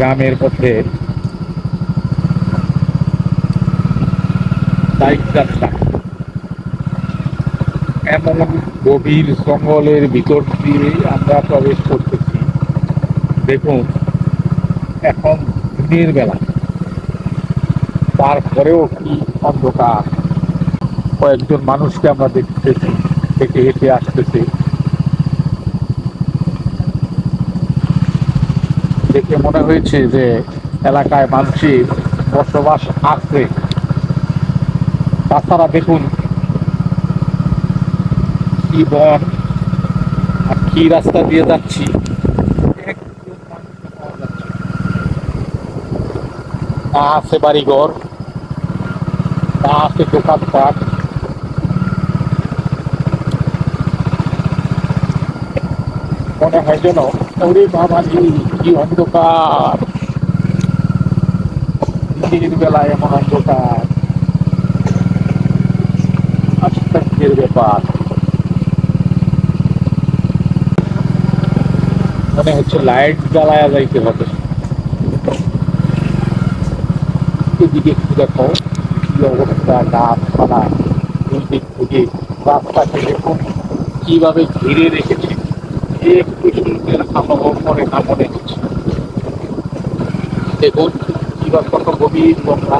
গ্রামের বাইক যাত্রা। এমন গভীর জঙ্গলের ভিতর দিয়ে আমরা প্রবেশ করতেছি। দেখুন, এখন দিনের বেলা। তারপরেও কি অন্ধকার। কয়েকজন মানুষকে আমরা দেখতেছি হেঁটে হেঁটে আসতেছে। দেখে মনে হয়েছে যে এলাকায় মানুষের বসবাস আছে। তাছাড়া দেখুন, কি বন আর কি রাস্তা দিয়ে যাচ্ছি। না। আছে বাড়িঘর না আছে দোকানপাট। মনে হয় যেন ওরে বাবা কি অন্ধকার দিনের বেলায় এমন অন্ধকার আশ্চর্যের ব্যাপার মানে হচ্ছে লাইট জ্বালায়া যাইতে হবে এদিকে একটু দেখো কি অবস্থা গাছপালা দুই দিক থেকে রাস্তাকে দেখুন কীভাবে ঘিরে রেখেছে একটু সূর্যের আবহাওয়া পরে না হচ্ছে দেখুন, কীভাবে কত গভীর গঙ্গা।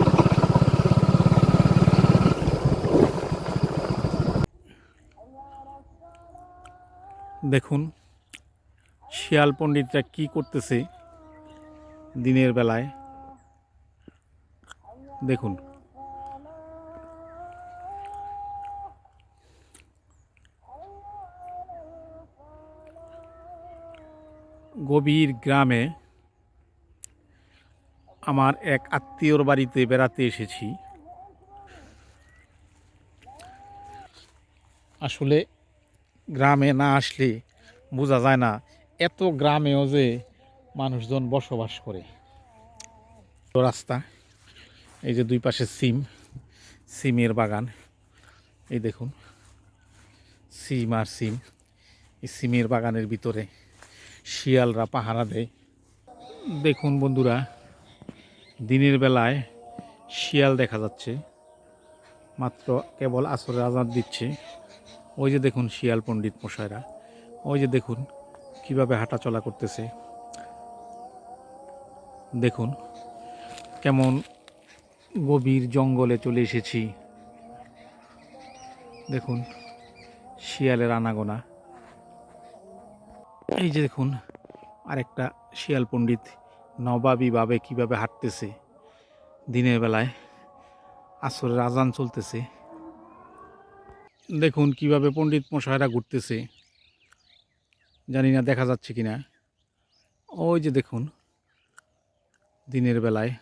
দেখুন, শিয়াল পণ্ডিতরা কি করতেছে দিনের বেলায়? দেখুন। গভীর গ্রামে আমার এক আত্মীয়র বাড়িতে বেড়াতে এসেছি। আসলে গ্রামে না আসলে বোঝা যায় না এত গ্রামেও যে মানুষজন বসবাস করে। রাস্তা, এই যে দুই পাশে সিম, সিমের বাগান, এই দেখুন, সিম আর সিম, এই সিমের বাগানের ভিতরে শিয়ালরা পাহারা দেয়। দেখুন বন্ধুরা দিনের বেলায় শিয়াল দেখা যাচ্ছে। মাত্র কেবল আসরের আজাদ দিচ্ছে। ওই যে দেখুন শিয়াল পণ্ডিত মশাইরা। ওই যে দেখুন কীভাবে হাঁটাচলা করতেছে। দেখুন কেমন গভীর জঙ্গলে চলে এসেছি। দেখুন শিয়ালের আনাগোনা। এই যে দেখুন আরেকটা শিয়াল পণ্ডিত নবাবিভাবে কীভাবে হাঁটতেছে। দিনের বেলায় আসরের আজান চলতেছে। দেখুন কীভাবে পণ্ডিত মশাইরা ঘুরতেছে। জানি না দেখা যাচ্ছে কিনা। ওই যে দেখুন, দিনের বেলায়।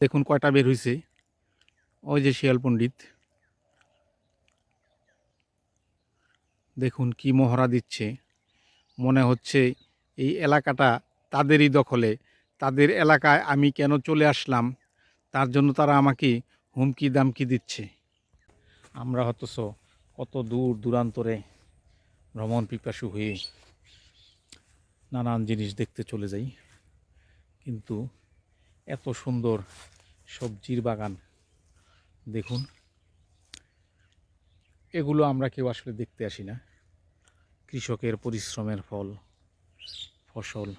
দেখুন কয়টা বের হয়েছে ওই যে শিয়াল পণ্ডিত। দেখুন কি মহড়া দিচ্ছে। মনে হচ্ছে এই এলাকাটা তাদেরই দখলে। তাদের এলাকায় আমি কেন চলে আসলাম? তার জন্য তারা আমাকে হুমকি দামকি দিচ্ছে। আমরা অথচ কত দূর দূরান্তরে ভ্রমণ পিপাসু হয়ে নানান জিনিস দেখতে চলে যাই। কিন্তু এত সুন্দর সবজির বাগান, দেখুন। এগুলো আমরা কেউ আসলে দেখতে আসি না। কৃষকের পরিশ্রমের ফল, ফসল।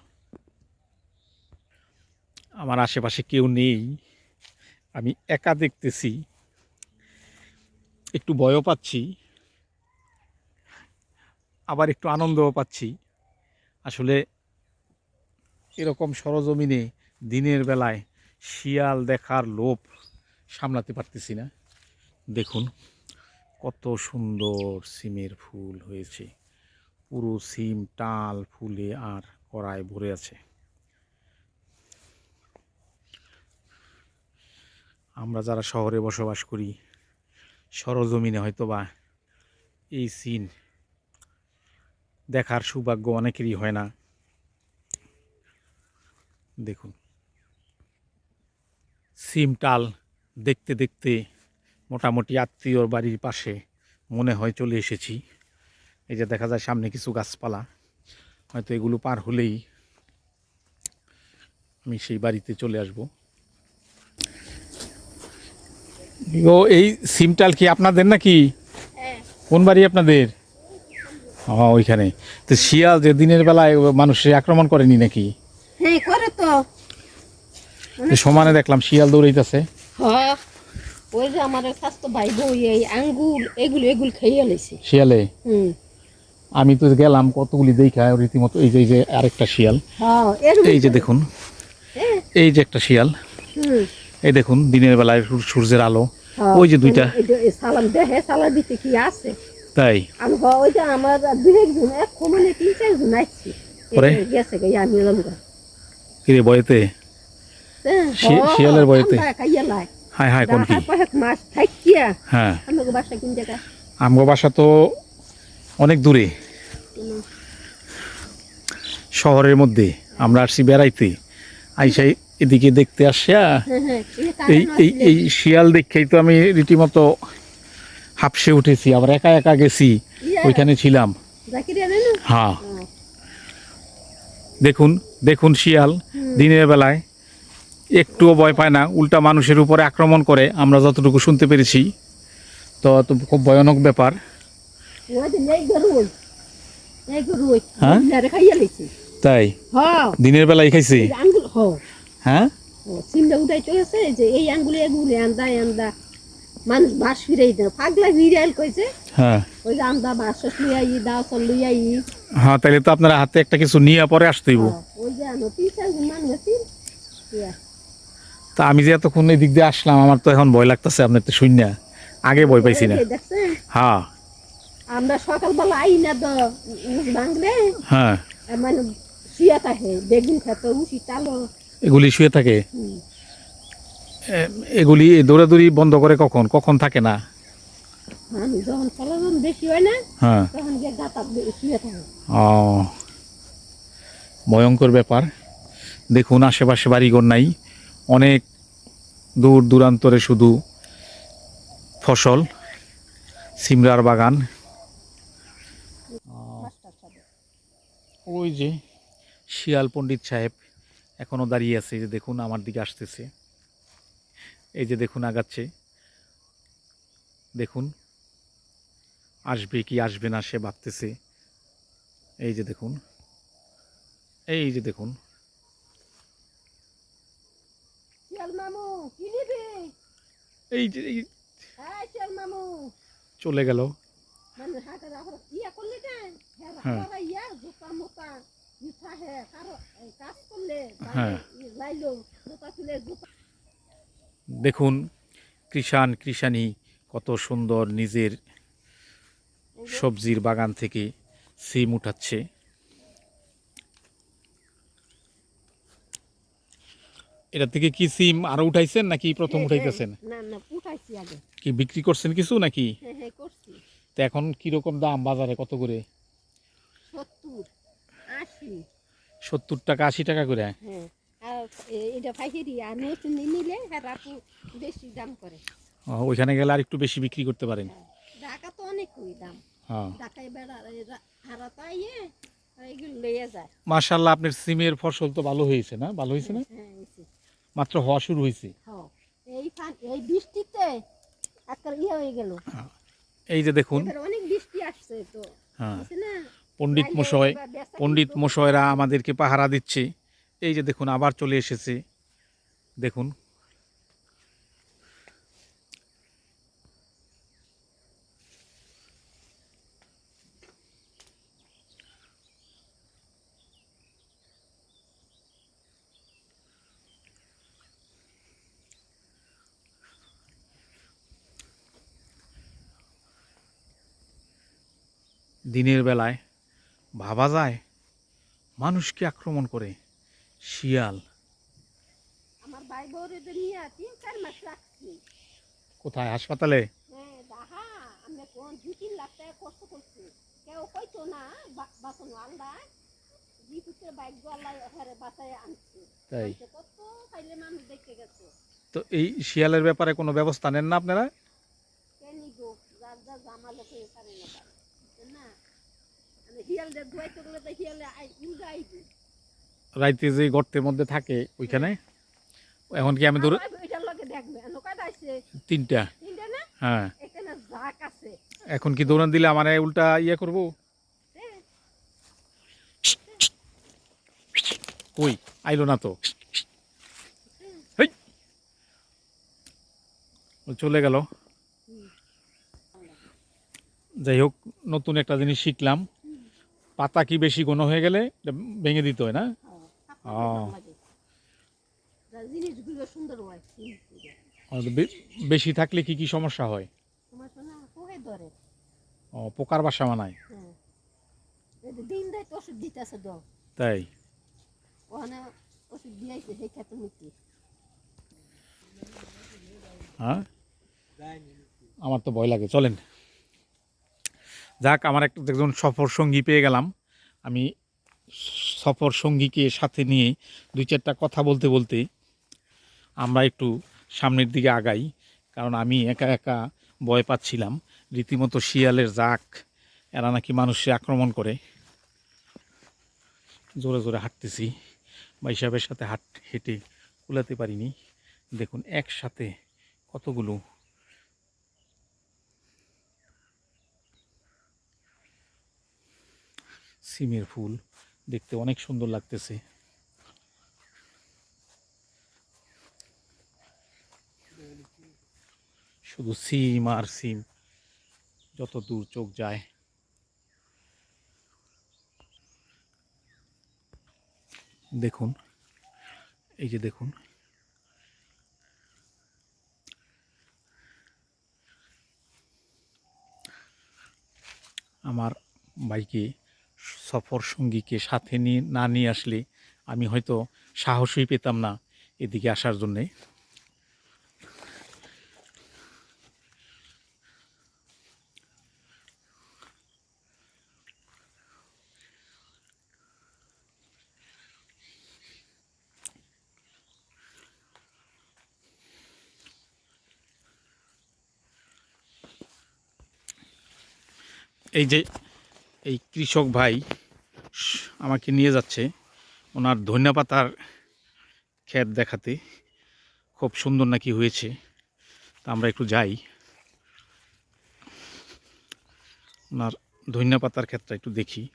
আমার আশেপাশে কেউ নেই, আমি একা দেখতেছি, একটু ভয়ও পাচ্ছি, আবার একটু আনন্দও পাচ্ছি। আসলে এরকম সরজমিনে দিনের বেলায় শিয়াল দেখার লোভ সামলাতে পারতেছি না। দেখুন, কত সুন্দর সিমের ফুল হয়েছে। পুরো সিম টাল ফুলে আর কড়ায় ভরে আছে। আমরা যারা শহরে বসবাস করি, সরজমিনে হয়তো বা এই সিন দেখার সৌভাগ্য অনেকেরই হয় না। দেখুন, সিম টাল দেখতে দেখতে মোটামুটি আত্মীয়র বাড়ির পাশে মনে হয় চলে এসেছি। এই যে দেখা যায় সামনে কিছু গাছপালা, হয়তো এগুলো পার হলেই আমি সেই বাড়িতে চলে আসব। ও এই সিমটাল কি আপনাদের নাকি? হ্যাঁ। কোন বাড়ি আপনাদের? ও ওইখানে। তো শিয়াল যে দিনের বেলায় মানুষের আক্রমণ করেনি নাকি? হ্যাঁ করে তো। সমানে দেখলাম শিয়াল দৌড়াইতেছে। হ্যাঁ ওই যে আমার স্বাস্থ্য ভাই বই এই আঙ্গুল এগুলো এগুলো খেয়ে লেছে শিয়ালে? হুম। আমি তো গেলাম কতগুলি দেখা রীতিমতো এই যে এই যে আরেকটা শিয়াল। হ্যাঁ এই যে দেখুন। হ্যাঁ, এই যে একটা শিয়াল। হুম। এই দেখুন দিনের বেলায় সূর্যের আলো। ওই যে দুইটা। সালাম সালাম দিতে কি আছে? তাই? আমি ওই যে আমার দুই একজন এক মানে তিন চারজন আসছি পরে? গেছে গে আমি এলাম কিরে বয়েতে? শিয়ালের লাই। হায় হায় কোন কি? পাশে থাকিয়া হ্যাঁ। আমাকে বাসা কোন জায়গা আমগো বাসা তো অনেক দূরে। শহরের মধ্যে। আমরা আসছি বেড়াইতে। আইসাই এদিকে দেখতে আসিয়া হ্যাঁ হ্যাঁ এই এই এই শিয়াল দেখেই তো আমি রীতিমতো হাফসে উঠেছি আবার একা একা গেছি ওইখানে ছিলাম। হ্যাঁ। দেখুন দেখুন শিয়াল দিনের বেলায় একটুও ভয় পায় না উল্টা মানুষের উপরে আক্রমণ করে আমরা যতটুকু শুনতে পেরেছি তো তো খুব ভয়ানক ব্যাপার। হ্যাঁ? তাই? হ্যাঁ। দিনের বেলায় খাইছে? হ্যাঁ? সিমটা উঠাই চলেছে যে এই আঙ্গুলে এগুলি আন্দা আন্দা। মানুষ বাস ফিরাই দেয়। পাগলা কইছে। হ্যাঁ। ওই যে আন্দা বাস লুইয়াই দাও চল লুইয়াই হ্যাঁ তাহলে তো আপনার হাতে একটা কিছু নিয়ে পরে আসতেইব ওই যে আনো তিন চারজন মানুষ তা আমি যে এতক্ষণ এই দিক দিয়ে আসলাম আমার তো এখন ভয় লাগতেছে আপনার তো শূন্য আগে ভয় পাইছি না। হ্যাঁ। আমরা সকালবেলা আই না তো উস ভাঙলে হ্যাঁ। মানে শুয়ে থাকে বেগুন খেতে উঠি চালো এগুলি শুয়ে থাকে? এগুলি দৌড়াদৌড়ি বন্ধ করে কখন? কখন থাকে না? যখন বেশি হয় না হ্যাঁ। তখন গিয়ে গাতা শুয়ে থাকে। ও ভয়ঙ্কর ব্যাপার। দেখুন আশেপাশে বাড়িঘর নাই অনেক দূর দূরান্তরে শুধু ফসল সিমরার বাগান। ওই যে শিয়াল পণ্ডিত সাহেব। এখনও দাঁড়িয়ে আছে এই যে দেখুন আমার দিকে আসতেছে। এই যে দেখুন আগাচ্ছে। দেখুন আসবে কি আসবে না সে ভাবতেছে। এই যে দেখুন এই যে দেখুন। এই যে এই হ্যাঁ চলে গেল। মানে কেন? হ্যাঁ হ্যাঁ। হ্যাঁ। দেখুন কৃষাণ কৃষাণী কত সুন্দর নিজের সবজির বাগান থেকে সিম উঠাচ্ছে। এটা থেকে কি সিম আরও উঠাইছেন নাকি প্রথম উঠাইতেছেন? না না উঠাইছি আগে। কি বিক্রি করছেন কিছু নাকি? হ্যাঁ হ্যাঁ তো এখন কীরকম দাম বাজারে কত করে? সত্তর টাকা আশি টাকা করে? হ্যাঁ। ওইখানে গেলে আর একটু বেশি বিক্রি করতে পারেন? হ্যাঁ। ঢাকা তো অনেকই দাম। হ্যাঁ। আপনার সিমের ফসল তো ভালো হয়েছে না? ভালো হয়েছে না? মাত্র হওয়া শুরু হয়েছে? হ্যাঁ। এই এই বৃষ্টিতে একটা ইয়ে হয়ে গেল। এই যে দেখুন। অনেক বৃষ্টি আসছে তো। হ্যাঁ। না? পণ্ডিত মশাই পণ্ডিত। মশাইরা আমাদেরকে পাহারা দিচ্ছে এই যে দেখুন আবার চলে এসেছে দেখুন দিনের বেলায় ভাবা যায় মানুষকে আক্রমণ করে। শিয়াল। আমার ভাই বউরেদের নিয়ে তিন চার মাস রাখছি। কোথায় হাসপাতালে? হ্যাঁ দাহা আমরা কোন দুই তিন লাখ টাকা কষ্ট করছি। কেউ কইতো না বাঁচানো আল্লাহ বিপুত্রের বাইক আল্লাহ হারে বাঁচায় আনছে। তাই। কত মানুষ দেখতে গেছে। তো এই শিয়ালের ব্যাপারে কোনো ব্যবস্থা নেন না আপনারা? কেন গো যার যার জামা লোকে পারে না? রাইতে যে গর্তের মধ্যে থাকে ওইখানে এখন কি আমি ধরো তিনটা। হ্যাঁ। এখানে কি দৌড়ান দিলে আমার উল্টা ইয়ে করব? হ্যাঁ। কই? আইলো না তো। হেই। চলে গেল। যাই হোক নতুন একটা জিনিস শিখলাম। পাতা কি বেশি ঘন হয়ে গেলে ভেঙে দিতে হয় না? ও। বেশি থাকলে কি কি সমস্যা হয়? ও পোকার বাসা বানায়? হ্যাঁ। তাই? হ্যাঁ? আমার তো ভয় লাগে চলেন। যাক, আমার একটা একজন সফর সঙ্গী পেয়ে গেলাম। আমি সফর সঙ্গীকে সাথে নিয়ে দুই চারটা কথা বলতে বলতে আমরা একটু সামনের দিকে আগাই, কারণ আমি একা একা ভয় পাচ্ছিলাম। রীতিমতো শিয়ালের জাক, এরা নাকি মানুষে আক্রমণ করে। জোরে জোরে হাঁটতেছি, ভাই সাহেবের সাথে হাট হেঁটে কুলাতে পারিনি। দেখুন, একসাথে কতগুলো সিমের ফুল। দেখতে অনেক সুন্দর লাগতেছে। শুধু সিম আর সিম, যত দূর চোখ যায়। দেখুন, এই যে দেখুন। আমার বাইকে সফর সঙ্গীকে সাথে নিয়ে না নিয়ে আসলে আমি হয়তো সাহসই পেতাম না এদিকে আসার জন্যে। এই যে এই কৃষক ভাই আমাকে নিয়ে যাচ্ছে। ওনার ধনিয়া পাতার ক্ষেত দেখাতে। খুব সুন্দর নাকি হয়েছে। তা আমরা একটু যাই। ওনার ধনিয়া পাতার ক্ষেতটা একটু দেখি।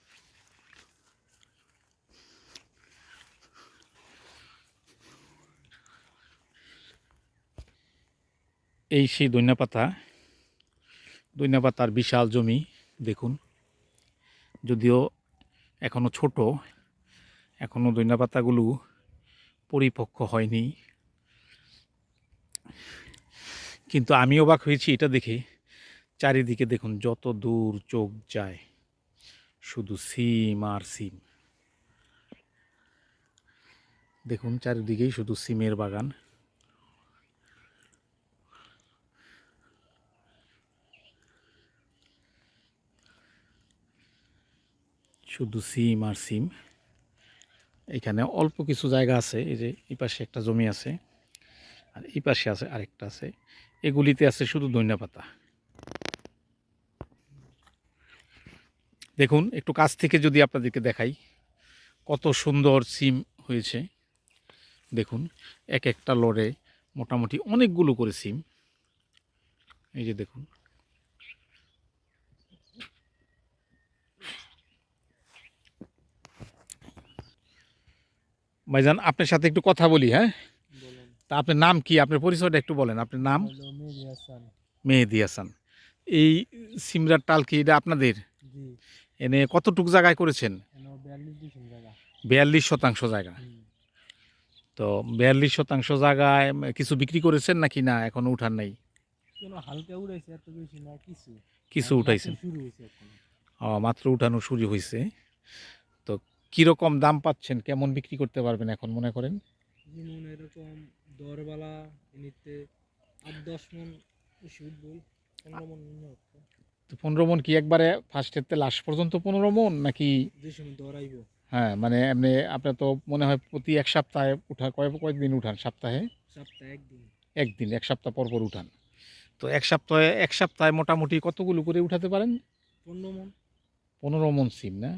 এই সেই ধনিয়া পাতা পাতার বিশাল জমি, দেখুন। যদিও এখনও ছোট এখনও দৈনা পাতাগুলো পরিপক্ক হয়নি। কিন্তু আমি অবাক হয়েছি এটা দেখে। চারিদিকে দেখুন যত দূর চোখ যায়, শুধু সিম আর সিম। দেখুন চারিদিকেই শুধু সিমের বাগান। শুধু সিম আর সিম। এখানে অল্প কিছু জায়গা আছে, এই যে এই পাশে একটা জমি আছে, আর এই পাশে আছে আরেকটা আছে। এগুলিতে আছে শুধু ধনিয়া পাতা। দেখুন, একটু কাছ থেকে যদি আপনাদেরকে দেখাই, কত সুন্দর সিম হয়েছে। দেখুন, এক একটা লড়ে মোটামুটি অনেকগুলো করে সিম। এই যে দেখুন। ভাইজান আপনার সাথে একটু কথা বলি হ্যাঁ? তা আপনার নাম কি? আপনার পরিচয়টা একটু বলেন আপনার নাম? মেহেদি হাসান। এই সিমরার টাল কি এটা আপনাদের? এনে কতটুকু জায়গায় করেছেন? বিয়াল্লিশ শতাংশ জায়গা। তো বিয়াল্লিশ শতাংশ জায়গায় কিছু বিক্রি করেছেন নাকি না? এখনও উঠান নাই? কিছু। উঠাইছেন। ও, মাত্র উঠানো শুরু হয়েছে কীরকম দাম পাচ্ছেন? কেমন বিক্রি করতে পারবেন এখন মনে করেন? যেমন এরকম দরবালা আট দশ মন পনেরো মন তো পনেরো মন কি একবারে ফার্স্টের লাস্ট পর্যন্ত পনেরো মন নাকি দৌড়াইব। হ্যাঁ মানে এমনি আপনার তো মনে হয় প্রতি এক সপ্তাহে উঠা কয় কয়েকদিন উঠান? সপ্তাহে? সপ্তাহে একদিন। একদিন এক সপ্তাহ পর পর উঠান। তো এক সপ্তাহে এক সপ্তাহে মোটামুটি কতগুলো করে উঠাতে পারেন? পনেরো মন। পনেরো মন সিম না?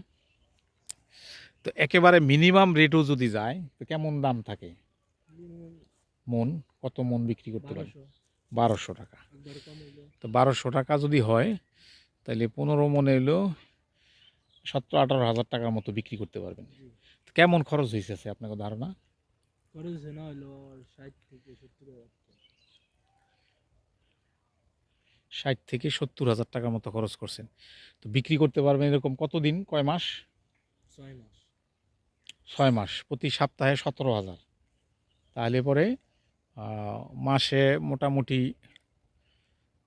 তো একেবারে মিনিমাম রেটও যদি যায় তো কেমন দাম থাকে? মন? কত মন বিক্রি করতে পারে? বারোশো টাকা। তো বারোশো টাকা যদি হয় তাহলে পনেরো মনে এলো সতেরো আঠারো হাজার টাকার মতো বিক্রি করতে পারবেন। তো কেমন খরচ হয়েছে আপনার ধারণা? খরচ না হইল ষাট থেকে সত্তর হাজার ষাট থেকে সত্তর হাজার টাকার মতো খরচ করছেন। তো বিক্রি করতে পারবেন এরকম কতদিন? কয় মাস? ছয় মাস। ছয় মাস প্রতি সপ্তাহে সতেরো হাজার। তাহলে পরে মাসে মোটামুটি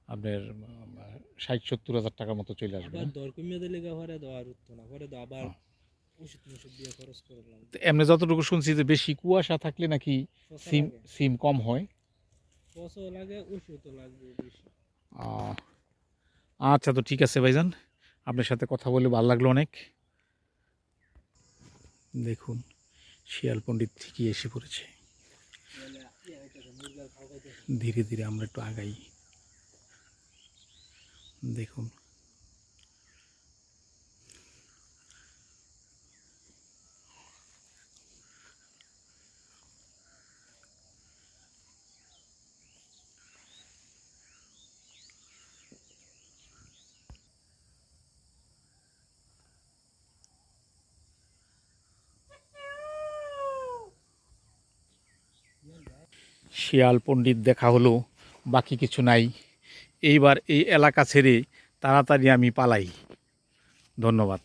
আপনার ষাট সত্তর হাজার টাকার মতো চলে আসবে তো এমনি যতটুকু শুনছি যে বেশি কুয়াশা থাকলে নাকি সিম সিম কম হয়। আচ্ছা তো ঠিক আছে ভাইজান। আপনার সাথে কথা বলে ভালো লাগল অনেক। দেখুন শিয়াল পণ্ডিত ঠিকই এসে পড়েছে। ধীরে ধীরে আমরা একটু আগাই। দেখুন শিয়াল পণ্ডিত দেখা হলো, বাকি কিছু নাই। এইবার এই এলাকা ছেড়ে তাড়াতাড়ি আমি পালাই। ধন্যবাদ।